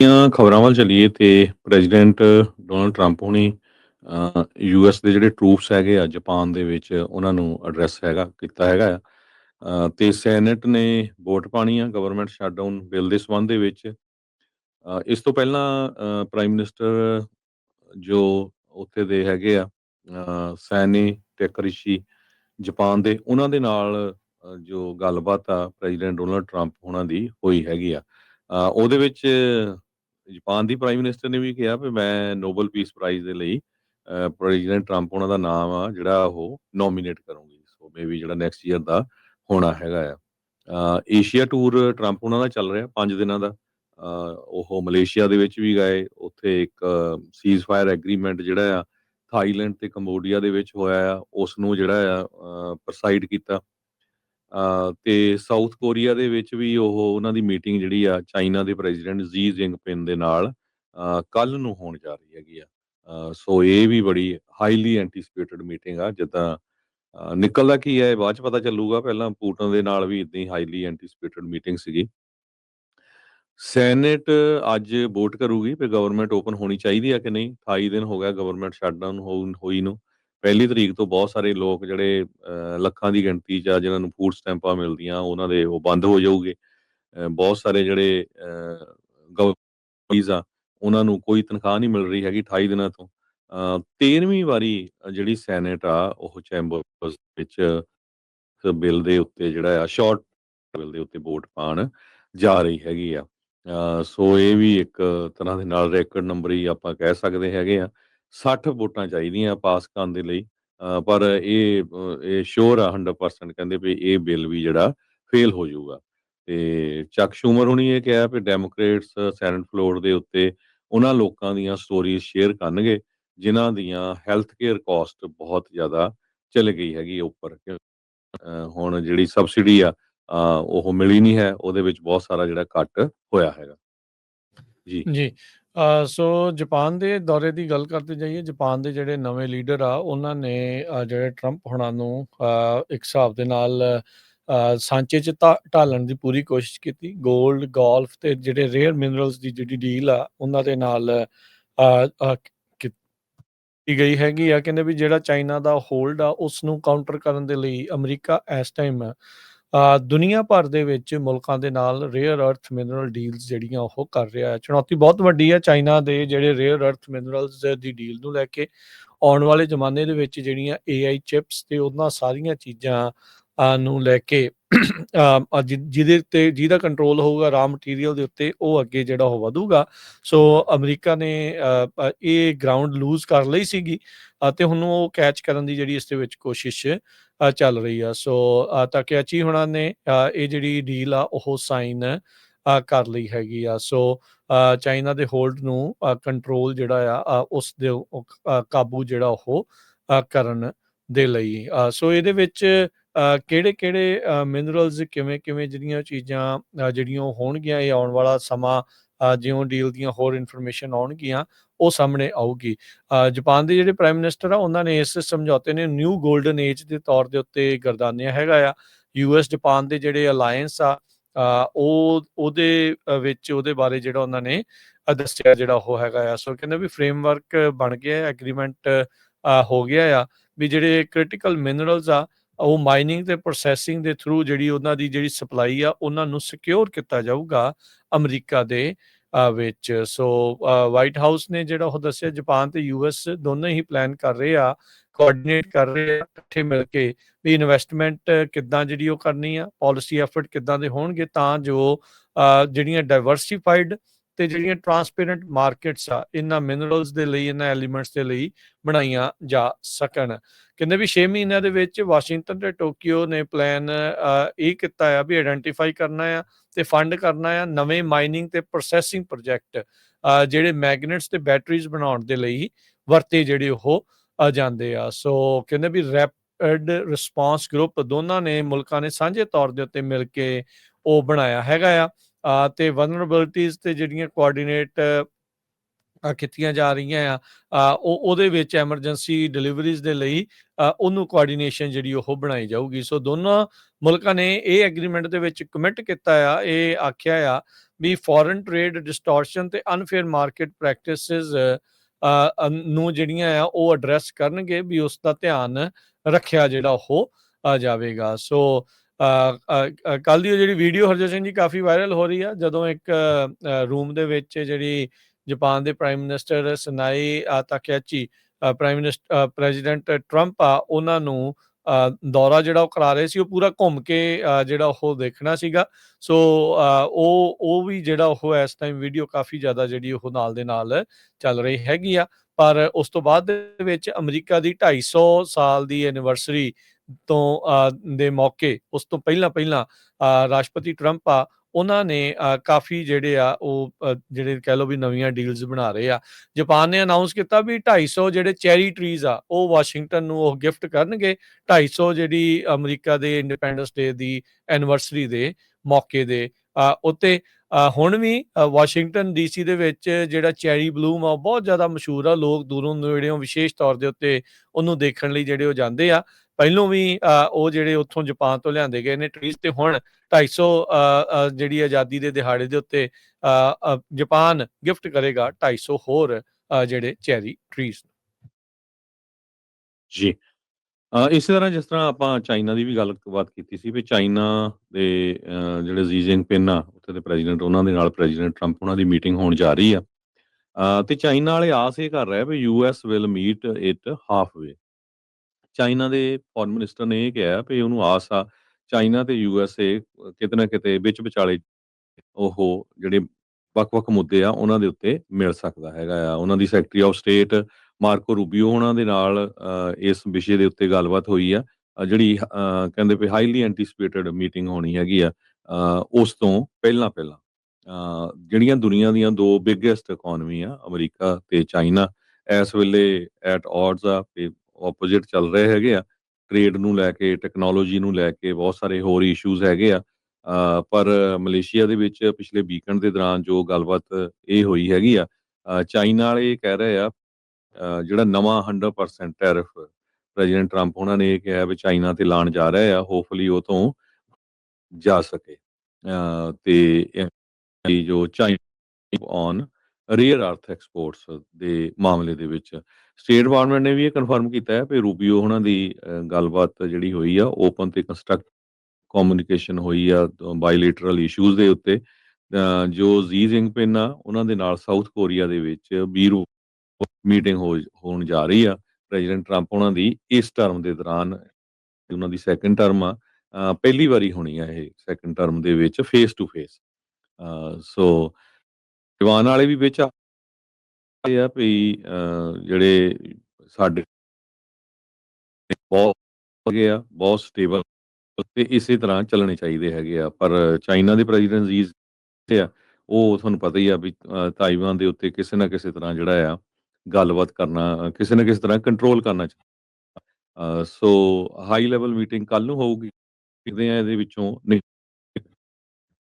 ਦੀਆਂ ਖਬਰਾਂ ਵੱਲ ਚੱਲੀਏ ਤੇ ਪ੍ਰੈਜ਼ੀਡੈਂਟ ਡੋਨਲਡ ਟਰੰਪ ਹੁਣੀ ਯੂਐਸ ਦੇ ਜਿਹੜੇ ਟਰੂਪਸ ਹੈਗੇ ਆ ਜਾਪਾਨ ਦੇ ਵਿੱਚ ਉਹਨਾਂ ਨੂੰ ਐਡਰੈਸ ਹੈਗਾ ਕੀਤਾ ਹੈਗਾ ਆ। ਅ, ਤੇ ਸੈਨੇਟ ਨੇ ਵੋਟ ਪਾਣੀ ਆ ਗਵਰਨਮੈਂਟ ਸ਼ਟਡਾਊਨ ਬਿੱਲ ਦੇ ਸੰਬੰਧ ਦੇ ਵਿੱਚ। ਇਸ ਤੋਂ ਪਹਿਲਾਂ ਪ੍ਰਾਈਮ ਮਿਨਿਸਟਰ ਜੋ ਉੱਥੇ ਦੇ ਹੈਗੇ ਆ ਅ, ਸੈਨੀ ਟੈਕਰਿਸ਼ੀ ਜਾਪਾਨ ਦੇ ਉਹਨਾਂ ਦੇ ਨਾਲ ਜੋ ਗੱਲਬਾਤ ਆ ਪ੍ਰੈਜ਼ੀਡੈਂਟ ਡੋਨਲਡ ਟਰੰਪ ਉਹਨਾਂ ਦੀ ਹੋਈ ਹੈਗੀ ਆ। ਉਹਦੇ ਵਿੱਚ ਜਾਪਾਨ ਦੀ ਪ੍ਰਾਈਮ ਮਿਨਿਸਟਰ ਨੇ ਵੀ ਕਿਹਾ ਵੀ ਮੈਂ ਨੋਬਲ ਪੀਸ ਪ੍ਰਾਈਜ਼ ਦੇ ਲਈ ਪ੍ਰੈਜ਼ੀਡੈਂਟ ਟਰੰਪ ਉਹਨਾਂ ਦਾ ਨਾਮ ਆ, ਜਿਹੜਾ ਉਹ ਨੋਮੀਨੇਟ ਕਰੂੰਗੀ। ਸੋ ਮੇਬੀ ਜਿਹੜਾ ਨੈਕਸਟ ਈਅਰ ਦਾ ਹੋਣਾ ਹੈਗਾ ਆ। ਏਸ਼ੀਆ ਟੂਰ ਟਰੰਪ ਉਹਨਾਂ ਦਾ ਚੱਲ ਰਿਹਾ 5 ਦਿਨਾਂ ਦਾ। ਉਹ ਮਲੇਸ਼ੀਆ ਦੇ ਵਿੱਚ ਵੀ ਗਏ, ਉੱਥੇ ਇੱਕ ਸੀਜ਼ ਫਾਇਰ ਐਗਰੀਮੈਂਟ ਜਿਹੜਾ ਆ ਥਾਈਲੈਂਡ ਤੇ ਕੰਬੋਡੀਆ ਦੇ ਵਿੱਚ ਹੋਇਆ ਆ ਉਸ ਨੂੰ ਜਿਹੜਾ ਆ ਪ੍ਰਸਾਈਡ ਕੀਤਾ। ਤੇ ਸਾਊਥ ਕੋਰੀਆ ਦੇ ਵਿੱਚ ਵੀ ਉਹ ਉਹਨਾਂ ਦੀ ਮੀਟਿੰਗ ਜਿਹੜੀ ਆ ਚਾਈਨਾ ਦੇ ਪ੍ਰੈਜ਼ੀਡੈਂਟ ਜ਼ੀ ਜਿੰਗਪਿੰਗ ਦੇ ਨਾਲ ਕੱਲ ਨੂੰ ਹੋਣ ਜਾ ਰਹੀ ਹੈਗੀ ਆ। ਸੋ ਇਹ ਵੀ ਬੜੀ ਹਾਈਲੀ ਐਂਟੀਸਿਪੇਟਡ ਮੀਟਿੰਗ ਆ, ਜਿੱਦਾਂ ਨਿਕਲਦਾ ਕੀ ਹੈ, ਇਹ ਬਾਅਦ ਚ ਪਤਾ ਚੱਲੂਗਾ। ਪਹਿਲਾਂ ਪੂਟਨ ਦੇ ਨਾਲ ਵੀ ਇਦਾਂ ਹੀ ਹਾਈਲੀ ਐਂਟੀਸਪੇਟਡ ਮੀਟਿੰਗ ਸੀਗੀ। ਸੈਨੇਟ ਅੱਜ ਵੋਟ ਕਰੂਗੀ ਵੀ ਗਵਰਨਮੈਂਟ ਓਪਨ ਹੋਣੀ ਚਾਹੀਦੀ ਆ ਕਿ ਨਹੀਂ? 28 ਦਿਨ ਹੋ ਗਿਆ ਗਵਰਨਮੈਂਟ ਸ਼ਟਡਾਊਨ ਹੋਈ ਨੂੰ। ਪਹਿਲੀ ਤਰੀਕ ਤੋਂ ਬਹੁਤ ਸਾਰੇ ਲੋਕ ਜਿਹੜੇ ਲੱਖਾਂ ਦੀ ਗਿਣਤੀ ਚ ਆ ਜਿਨ੍ਹਾਂ ਨੂੰ ਫੂਡ ਸਟੈਂਪਾਂ ਮਿਲਦੀਆਂ ਉਹਨਾਂ ਦੇ ਉਹ ਬੰਦ ਹੋ ਜਾਊਗੇ। ਬਹੁਤ ਸਾਰੇ ਜਿਹੜੇ ਗਵਰਨਮੈਂਟ ਆ ਉਹਨਾਂ ਨੂੰ ਕੋਈ ਤਨਖਾਹ ਨਹੀਂ ਮਿਲ ਰਹੀ ਹੈਗੀ 28 ਦਿਨਾਂ ਤੋਂ। ਅ, 13ਵੀਂ ਵਾਰੀ ਜਿਹੜੀ ਸੈਨੇਟ ਆ ਉਹ ਚੈਂਬਰਸ ਵਿੱਚ ਬਿੱਲ ਦੇ ਉੱਤੇ ਜਿਹੜਾ ਆ ਸ਼ਾਰਟ ਬਿੱਲ ਦੇ ਉੱਤੇ ਵੋਟ ਪਾਣ ਜਾ ਰਹੀ ਹੈਗੀ ਆ। ਸੋ ਇਹ ਵੀ ਇੱਕ ਤਰ੍ਹਾਂ ਦੇ ਨਾਲ ਰੈਕੋਰਡ ਨੰਬਰ ਹੀ ਆਪਾਂ ਕਹਿ ਸਕਦੇ ਹੈਗੇ ਆ। 60 ਵੋਟਾਂ ਚਾਹੀਦੀਆਂ ਪਾਸ ਕਰਨ ਦੇ ਲਈ। ਪਰ ਇਹ ਅ, ਇਹ ਸ਼ੋਰ ਆ 100% ਕਹਿੰਦੇ ਵੀ ਇਹ ਬਿੱਲ ਵੀ ਜਿਹੜਾ ਫੇਲ ਹੋ ਜਾਊਗਾ। ਤੇ ਚੱਕ ਸ਼ੂਮਰ ਹੁਣੀ ਇਹ ਕਿਹਾ ਵੀ ਡੈਮੋਕ੍ਰੇਟਸ ਸੈਨੇਟ ਫਲੋਰ ਦੇ ਉੱਤੇ ਉਹਨਾਂ ਲੋਕਾਂ ਦੀਆਂ ਸਟੋਰੀਜ਼ ਸ਼ੇਅਰ ਕਰਨਗੇ ਜਿਨ੍ਹਾਂ ਦੀਆਂ ਹੈਲਥ ਕੇਅਰ ਕਾਸਟ ਬਹੁਤ ਜ਼ਿਆਦਾ ਚਲੇ ਗਈ ਹੈਗੀ ਉੱਪਰ। ਹੁਣ ਜਿਹੜੀ ਸਬਸਿਡੀ ਆ ਉਹ ਮਿਲੀ ਨਹੀਂ ਹੈ ਉਹਦੇ ਵਿੱਚ ਬਹੁਤ ਸਾਰਾ ਜਿਹੜਾ ਕੱਟ ਹੋਇਆ ਹੈਗਾ। ਜੀ। ਜੀ। ਸੋ ਜਾਪਾਨ ਦੇ ਦੌਰੇ ਦੀ ਗੱਲ ਕਰਦੇ ਜਾਈਏ, ਜਾਪਾਨ ਦੇ ਜਿਹੜੇ ਨਵੇਂ ਲੀਡਰ ਆ, ਉਹਨਾਂ ਨੇ ਜਿਹੜੇ ਟਰੰਪ ਹੁਣਾਂ ਨੂੰ ਇੱਕ ਹਿਸਾਬ ਦੇ ਨਾਲ ਸਾਂਚੇ 'ਚ ਢਾ- ਢਾਲਣ ਦੀ ਪੂਰੀ ਕੋਸ਼ਿਸ਼ ਕੀਤੀ। 골ਡ ਗੋਲਫ ਤੇ ਜਿਹੜੇ ਰੇਅਰ ਮਿਨਰਲਸ ਦੀ ਜਿਹੜੀ ਡੀਲ ਆ, ਉਹਨਾਂ ਦੇ ਨਾਲ ਕੀਤੀ ਗਈ ਹੈਗੀ ਆ। ਕਹਿੰਦੇ ਵੀ ਜਿਹੜਾ ਚਾਈਨਾ ਦਾ ਹੋਲਡ ਆ ਉਸ ਨੂੰ ਕਾਊਂਟਰ ਕਰਨ ਦੇ ਲਈ ਅਮਰੀਕਾ ਇਸ ਟਾਈਮ ਦੁਨੀਆ ਭਰ ਦੇ ਵਿੱਚ ਮੁਲਕਾਂ ਦੇ ਨਾਲ ਰੇਅਰ ਅਰਥ ਮਿਨਰਲ ਡੀਲਸ ਜਿਹੜੀਆਂ ਉਹ ਕਰ ਰਿਹਾ ਹੈ। ਚੁਣੌਤੀ ਬਹੁਤ ਵੱਡੀ ਹੈ ਚਾਈਨਾ ਦੇ ਜਿਹੜੇ ਰੇਅਰ ਅਰਥ ਮਿਨਰਲਸ ਦੀ ਡੀਲ ਨੂੰ ਲੈ ਕੇ। ਆਉਣ ਵਾਲੇ ਜ਼ਮਾਨੇ ਦੇ ਵਿੱਚ ਜਿਹੜੀਆਂ AI ਚਿਪਸ ਤੇ ਉਹਨਾਂ ਸਾਰੀਆਂ ਚੀਜ਼ਾਂ ਨੂੰ ਲੈ ਕੇ ਜਿ- ਜਿਹਦੇ ਤੇ ਜਿਹਦਾ ਕੰਟਰੋਲ ਹੋਊਗਾ ਰਾ ਮਟੀਰੀਅਲ ਦੇ ਉੱਤੇ ਉਹ ਅੱਗੇ ਜਿਹੜਾ ਉਹ ਵਧੂਗਾ। ਸੋ ਅਮਰੀਕਾ ਨੇ ਇਹ ਗਰਾਊਂਡ ਲੂਜ਼ ਕਰ ਲਈ ਸੀਗੀ ਅਤੇ ਹੁਣ ਉਹ ਕੈਚ ਕਰਨ ਦੀ ਜਿਹੜੀ ਇਸ ਦੇ ਵਿੱਚ ਕੋਸ਼ਿਸ਼ ਚੱਲ ਰਹੀ ਆ। ਸੋ ਤਾਂ ਕਿ ਅਚੀ ਹੁਣਾਂ ਨੇ ਇਹ ਜਿਹੜੀ ਡੀਲ ਆ ਉਹ ਸਾਈਨ ਕਰ ਲਈ ਹੈਗੀ ਆ। ਸੋ ਚਾਈਨਾ ਦੇ ਹੋਲਡ ਨੂੰ ਕੰਟਰੋਲ ਜਿਹੜਾ ਆ ਅ, ਉਸ ਦੇ ਕਾਬੂ ਜਿਹੜਾ ਉਹ ਕਰਨ ਦੇ ਲਈ। ਸੋ ਇਹਦੇ ਵਿੱਚ ਕਿਹੜੇ ਕਿਹੜੇ ਮਿਨਰਲਸ ਕਿਵੇਂ ਕਿਵੇਂ ਜਿਹੜੀਆਂ ਚੀਜ਼ਾਂ ਜਿਹੜੀਆਂ ਉਹ ਹੋਣਗੀਆਂ ਇਹ ਆਉਣ ਵਾਲਾ ਸਮਾਂ ਜਿਉਂ ਡੀਲ ਦੀਆਂ ਹੋਰ ਇਨਫੋਰਮੇਸ਼ਨ ਆਉਣਗੀਆਂ ਉਹ ਸਾਹਮਣੇ ਆਊਗੀ। ਅ, ਜਾਪਾਨ ਦੇ ਜਿਹੜੇ ਪ੍ਰਾਈਮ ਮਿਨਿਸਟਰ ਆ ਉਹਨਾਂ ਨੇ ਇਸ ਸਮਝੌਤੇ ਨੇ ਨਿਊ 골ਡਨ ਏਜ ਦੇ ਤੌਰ ਦੇ ਉੱਤੇ ਗਰਦਾਨਿਆ ਹੈਗਾ ਆ। ਯੂਐਸ ਜਾਪਾਨ ਦੇ ਜਿਹੜੇ ਅਲਾਈਅੰਸ ਆ ਉਹ ਉਹਦੇ ਵਿੱਚ ਉਹਦੇ ਬਾਰੇ ਜਿਹੜਾ ਉਹਨਾਂ ਨੇ ਦੱਸਿਆ ਜਿਹੜਾ ਉਹ ਹੈਗਾ ਆ। ਸੋ ਕਹਿੰਦੇ ਵੀ ਫਰੇਮਵਰਕ ਬਣ ਗਿਆ ਐਗਰੀਮੈਂਟ ਹੋ ਗਿਆ ਆ ਵੀ ਜਿਹੜੇ ਕ੍ਰਿਟੀਕਲ ਮਿਨਰਲਸ ਆ ਉਹ ਮਾਈਨਿੰਗ ਤੇ ਪ੍ਰੋਸੈਸਿੰਗ ਦੇ ਥਰੂ ਜਿਹੜੀ ਉਹਨਾਂ ਦੀ ਜਿਹੜੀ ਸਪਲਾਈ ਆ, ਉਹਨਾਂ ਨੂੰ ਸਿਕਿਉਰ ਕੀਤਾ ਜਾਊਗਾ ਅਮਰੀਕਾ ਦੇ ਵਿੱਚ। ਸੋ ਵਾਈਟ ਹਾਊਸ ਨੇ ਜਿਹੜਾ ਉਹ ਦੱਸਿਆ ਜਾਪਾਨ ਤੇ ਯੂਐਸ ਦੋਨੋਂ ਹੀ ਪਲਾਨ ਕਰ ਰਹੇ ਆ ਕੋਆਰਡੀਨੇਟ ਕਰ ਰਹੇ ਆ, ਇਕੱਠੇ ਮਿਲ ਕੇ ਵੀ ਇਨਵੈਸਟਮੈਂਟ ਕਿੱਦਾਂ ਜਿਹੜੀ ਉਹ ਕਰਨੀ ਆ ਪਾਲਿਸੀ ਐਫਰਟ ਕਿੱਦਾਂ ਦੇ ਹੋਣਗੇ ਤਾਂ ਜੋ ਜਿਹੜੀਆਂ ਡਾਈਵਰਸਿਫਾਈਡ ਤੇ ਜਿਹੜੀਆਂ ਟਰਾਂਸਪੇਰੈਂਟ ਮਾਰਕੀਟਸ ਆ, ਇਹਨਾਂ ਮਿਨਰਲਸ ਦੇ ਲਈ, ਇਹਨਾਂ ਐਲੀਮੈਂਟਸ ਦੇ ਲਈ ਬਣਾਈਆਂ ਜਾ ਸਕਣ। ਕਹਿੰਦੇ ਵੀ 6 ਮਹੀਨਿਆਂ ਦੇ ਵਿੱਚ ਵਾਸ਼ਿੰਗਟਨ ਤੇ ਟੋਕੀਓ ਨੇ ਪਲਾਨ ਇਹ ਕੀਤਾ ਆ ਵੀ ਆਇਡੈਂਟੀਫਾਈ ਕਰਨਾ ਆ ਤੇ ਫੰਡ ਕਰਨਾ ਆ ਨਵੇਂ ਮਾਈਨਿੰਗ ਤੇ ਪ੍ਰੋਸੈਸਿੰਗ ਪ੍ਰੋਜੈਕਟ ਜਿਹੜੇ ਮੈਗਨੇਟਸ ਤੇ ਬੈਟਰੀਜ਼ ਬਣਾਉਣ ਦੇ ਲਈ ਵਰਤੇ ਜਿਹੜੇ ਉਹ ਆ ਜਾਂਦੇ ਆ। ਸੋ ਕਹਿੰਦੇ ਵੀ ਰੈਪਿਡ ਰਿਸਪਾਂਸ ਗਰੁੱਪ ਦੋਨਾਂ ਨੇ ਮੁਲਕਾਂ ਨੇ ਸਾਂਝੇ ਤੌਰ ਦੇ ਉੱਤੇ ਮਿਲ ਕੇ ਉਹ ਬਣਾਇਆ ਹੈਗਾ ਆ। ਤੇ ਵਲਨਰੇਬਿਲਟੀਜ਼ ਤੇ ਜਿਹੜੀਆਂ ਕੋਆਰਡੀਨੇਟ ਕੀਤੀਆਂ ਜਾ ਰਹੀਆਂ ਆ ਉਹ, ਉਹਦੇ ਵਿੱਚ ਐਮਰਜੈਂਸੀ ਡਿਲੀਵਰੀਜ਼ ਦੇ ਲਈ ਉਹਨੂੰ ਕੋਆਰਡੀਨੇਸ਼ਨ ਜਿਹੜੀ ਉਹ ਬਣਾਈ ਜਾਊਗੀ। ਸੋ ਦੋਨਾਂ ਮੁਲਕਾਂ ਨੇ ਇਹ ਐਗਰੀਮੈਂਟ ਦੇ ਵਿੱਚ ਕਮਿਟ ਕੀਤਾ ਆ, ਇਹ ਆਖਿਆ ਆ ਵੀ ਫੋਰਨ ਟ੍ਰੇਡ ਡਿਸਟੋਰਸ਼ਨ ਤੇ ਅਨਫੇਅਰ ਮਾਰਕੀਟ ਪ੍ਰੈਕਟਿਸਿਸ ਨੂੰ ਜਿਹੜੀਆਂ ਆ, ਉਹ ਐਡਰੈਸ ਕਰਨਗੇ ਵੀ ਉਸ ਦਾ ਧਿਆਨ ਰੱਖਿਆ ਜਿਹੜਾ ਉਹ ਆ ਜਾਵੇਗਾ। ਸੋ ਕੱਲ ਦੀ ਉਹ ਜਿਹੜੀ ਵੀਡੀਓ ਹਰਜੋਤ ਸਿੰਘ ਜੀ ਕਾਫੀ ਵਾਇਰਲ ਹੋ ਰਹੀ ਆ, ਜਦੋਂ ਇੱਕ ਰੂਮ ਦੇ ਵਿੱਚ ਜਿਹੜੀ ਜਾਪਾਨ ਦੇ prime minister Sanae Takaichi prime minister president Trump ਆ, ਉਹਨਾਂ ਨੂੰ ਦੌਰਾ ਜਿਹੜਾ ਉਹ ਕਰਾ ਰਹੇ ਸੀ, ਉਹ ਪੂਰਾ ਘੁੰਮ ਕੇ ਜਿਹੜਾ ਉਹ ਦੇਖਣਾ ਸੀਗਾ। ਸੋ ਉਹ ਉਹ ਵੀ ਜਿਹੜਾ ਉਹ ਇਸ ਟਾਈਮ ਵੀਡੀਓ ਕਾਫੀ ਜ਼ਿਆਦਾ ਜਿਹੜੀ ਉਹ ਨਾਲ ਦੇ ਨਾਲ ਚੱਲ ਰਹੀ ਹੈਗੀ ਆ। ਪਰ ਉਸ ਤੋਂ ਬਾਅਦ ਦੇ ਵਿੱਚ ਅਮਰੀਕਾ ਦੀ 250 ਸਾਲ ਦੀ ਐਨੀਵਰਸਰੀ ਤੋਂ ਅ, ਦੇ ਮੌਕੇ ਉਸ ਤੋਂ ਪਹਿਲਾਂ ਪਹਿਲਾਂ ਅ, ਰਾਸ਼ਟਰਪਤੀ ਟਰੰਪ ਆ ਉਹਨਾਂ ਨੇ ਅ, ਕਾਫੀ ਜਿਹੜੇ ਆ ਉਹ ਜਿਹੜੇ ਕਹਿ ਲਓ ਵੀ ਨਵੀਆਂ ਡੀਲਸ ਬਣਾ ਰਹੇ ਆ। ਜਾਪਾਨ ਨੇ ਅਨਾਉਂਸ ਕੀਤਾ ਵੀ 250 ਜਿਹੜੇ ਚੈਰੀ ਟਰੀਜ਼ ਆ ਉਹ ਵਾਸ਼ਿੰਗਟਨ ਨੂੰ ਉਹ ਗਿਫਟ ਕਰਨਗੇ 250 ਜਿਹੜੀ ਅਮਰੀਕਾ ਦੇ ਇੰਡੀਪੈਂਡੈਂਸ ਡੇ ਦੀ ਐਨੀਵਰਸਰੀ ਦੇ ਮੌਕੇ ਦੇ ਅ, ਉੱਤੇ ਅ, ਹੁਣ ਵੀ ਅ, ਵਾਸ਼ਿੰਗਟਨ ਡੀਸੀ ਦੇ ਵਿੱਚ ਜਿਹੜਾ ਚੈਰੀ ਬਲੂਮ ਆ ਉਹ ਬਹੁਤ ਜ਼ਿਆਦਾ ਮਸ਼ਹੂਰ ਆ ਲੋਕ ਦੂਰੋਂ ਨੇੜਿਓਂ ਵਿਸ਼ੇਸ਼ ਤੌਰ ਦੇ ਉੱਤੇ ਉਹਨੂੰ ਦੇਖਣ ਲਈ ਜਿਹੜੇ ਉਹ ਜਾਂਦੇ ਆ। ਪਹਿਲੋਂ ਵੀ ਉਹ ਜਿਹੜੇ ਉੱਥੋਂ ਜਾਪਾਨ ਤੋਂ ਲਿਆਂਦੇ ਗਏ ਨੇ ਟਰੀਜ਼ ਤੇ ਹੁਣ 250 ਜਿਹੜੀ ਆਜ਼ਾਦੀ ਦੇ ਦਿਹਾੜੇ ਦੇ ਉੱਤੇ ਅ, ਅ, ਜਾਪਾਨ ਗਿਫਟ ਕਰੇਗਾ 250 ਹੋਰ ਜਿਹੜੇ ਚੈਰੀ ਟਰੀਜ਼ ਜੀ। ਇਸੇ ਤਰ੍ਹਾਂ ਜਿਸ ਤਰ੍ਹਾਂ ਆਪਾਂ ਚਾਈਨਾ ਦੀ ਵੀ ਗੱਲ ਬਾਤ ਕੀਤੀ ਸੀ ਵੀ ਚਾਈਨਾ ਦੇ ਜਿਹੜੇ ਜੀ ਜਿਨਪਿੰਗ ਆ ਉੱਥੇ ਦੇ ਪ੍ਰੈਜ਼ੀਡੈਂਟ ਉਹਨਾਂ ਦੇ ਨਾਲ ਪ੍ਰੈਜ਼ੀਡੈਂਟ ਟਰੰਪ ਉਹਨਾਂ ਦੀ ਮੀਟਿੰਗ ਹੋਣ ਜਾ ਰਹੀ ਆ। ਤੇ ਚਾਈਨਾ ਵਾਲੇ ਆਸ ਇਹ ਕਰ ਰਹੇ ਵੀ US will meet it half way China ਦੇ ਫੋਰਨ ਮਿਨਿਸਟਰ ਨੇ ਇਹ ਕਿਹਾ ਵੀ ਉਹਨੂੰ ਆਸ ਆ, ਚਾਈਨਾ ਤੇ ਯੂਐਸਏ ਕਿਤੇ ਨਾ ਕਿਤੇ ਵਿੱਚ ਵਿਚਾਲੇ ਉਹ ਜਿਹੜੇ ਵੱਖ-ਵੱਖ ਮੁੱਦੇ ਆ, ਉਹਨਾਂ ਦੇ ਉੱਤੇ ਮਿਲ ਸਕਦਾ ਹੈਗਾ ਆ। ਉਹਨਾਂ ਦੀ secretary of state Marco Rubio ਉਹਨਾਂ ਦੇ ਨਾਲ ਇਸ ਵਿਸ਼ੇ ਦੇ ਉੱਤੇ ਗੱਲਬਾਤ ਹੋਈ ਆ। ਜਿਹੜੀ ਕਹਿੰਦੇ ਵੀ ਹਾਈਲੀ ਐਂਟੀਸਪੇਟਡ ਮੀਟਿੰਗ ਹੋਣੀ ਹੈਗੀ ਆ ਉਸ ਤੋਂ ਪਹਿਲਾਂ ਪਹਿਲਾਂ ਜਿਹੜੀਆਂ ਦੁਨੀਆ ਦੀਆਂ ਦੋ ਬਿਗੇਸਟ ਇਕਨੋਮੀ ਆ, ਅਮਰੀਕਾ ਤੇ ਚਾਈਨਾ, ਇਸ ਵੇਲੇ ਐਟ ਆਡਸ ਆ ਆਪੋਜ਼ਿਟ ਚੱਲ ਰਹੇ ਹੈਗੇ ਆ। ਟ੍ਰੇਡ ਨੂੰ ਲੈ ਕੇ ਟੈਕਨੋਲੋਜੀ ਨੂੰ ਲੈ ਕੇ ਬਹੁਤ ਸਾਰੇ ਹੋਰ ਇਸ਼ੂਜ਼ ਹੈਗੇ ਆ। ਪਰ ਮਲੇਸ਼ੀਆ ਦੇ ਵਿੱਚ ਪਿਛਲੇ ਵੀਕਐਂਡ ਦੇ ਦੌਰਾਨ ਜੋ ਗੱਲਬਾਤ ਇਹ ਹੋਈ ਹੈਗੀ ਆ ਚਾਈਨਾ ਵਾਲੇ ਇਹ ਕਹਿ ਰਹੇ ਆ ਜਿਹੜਾ ਨਵਾਂ 100% ਟੈਰਿਫ ਪ੍ਰੈਜ਼ੀਡੈਂਟ ਟਰੰਪ ਉਹਨਾਂ ਨੇ ਇਹ ਕਿਹਾ ਵੀ ਚਾਈਨਾ ਤੇ ਲਾਣ ਜਾ ਰਹੇ ਆ ਹੋਪਫੁਲੀ ਉਹ ਤੋਂ ਜਾ ਸਕੇ। ਅ, ਤੇ ਜੋ China on rare earth exports ਦੇ ਮਾਮਲੇ ਦੇ ਵਿੱਚ। ਸਟੇਟ ਡਿਪਾਰਟਮੈਂਟ ਨੇ ਵੀ ਇਹ ਕਨਫਰਮ ਕੀਤਾ ਹੈ ਕਿ ਰੂਬੀਓ ਉਹਨਾਂ ਦੀ ਗੱਲਬਾਤ ਜਿਹੜੀ ਹੋਈ ਆ ਓਪਨ ਤੇ ਕੰਸਟਰਕਟ ਕਮਿਊਨੀਕੇਸ਼ਨ ਹੋਈ ਆ ਬਾਇਲੇਟਰਲ ਇਸ਼ੂਜ਼ ਦੇ ਉੱਤੇ। ਜੋ ਜੀ ਜਿੰਗਪਿੰਗ ਆ, ਉਹਨਾਂ ਦੇ ਨਾਲ ਸਾਊਥ ਕੋਰੀਆ ਦੇ ਵਿੱਚ ਬੀਰੂ ਮੀਟਿੰਗ ਹੋ, ਹੋਣ ਜਾ ਰਹੀ ਆ। ਪ੍ਰੈਜ਼ੀਡੈਂਟ ਟਰੰਪ ਉਹਨਾਂ ਦੀ ਇਸ ਟਰਮ ਦੇ ਦੌਰਾਨ, ਉਹਨਾਂ ਦੀ ਸੈਕੰਡ ਟਰਮ ਆ। ਪਹਿਲੀ ਵਾਰੀ ਹੋਣੀ ਆ ਇਹ ਸੈਕੰਡ ਟਰਮ ਦੇ ਵਿੱਚ ਫੇਸ ਟੂ ਫੇਸ ਸੋ ਜਵਾਨ ਵਾਲੇ ਵੀ ਵਿੱਚ ਆ। ਇਹ ਆ ਵੀ ਜਿਹੜੇ ਸਾਡੇ ਬਹੁਤ ਹੈਗੇ ਆ ਬਹੁਤ ਸਟੇਬਲ ਤੇ ਇਸੇ ਤਰ੍ਹਾਂ ਚੱਲਣੇ ਚਾਹੀਦੇ ਹੈਗੇ ਆ। ਪਰ ਚਾਈਨਾ ਦੇ ਪ੍ਰੈਜ਼ੀਡੈਂਟ ਜੀ ਤੇ ਆ, ਉਹ ਤੁਹਾਨੂੰ ਪਤਾ ਹੀ ਆ ਵੀ ਤਾਈਵਾਨ ਦੇ ਉੱਤੇ ਕਿਸੇ ਨਾ ਕਿਸੇ ਤਰ੍ਹਾਂ ਜਿਹੜਾ ਆ, ਗੱਲਬਾਤ ਕਰਨਾ, ਕਿਸੇ ਨਾ ਕਿਸੇ ਤਰ੍ਹਾਂ ਕੰਟਰੋਲ ਕਰਨਾ ਚਾਹੀਦਾ। ਸੋ ਹਾਈ ਲੈਵਲ ਮੀਟਿੰਗ ਕੱਲ ਨੂੰ ਹੋਊਗੀ। ਕਿਤੇ ਇਹਦੇ ਵਿੱਚੋਂ ਨਹੀਂ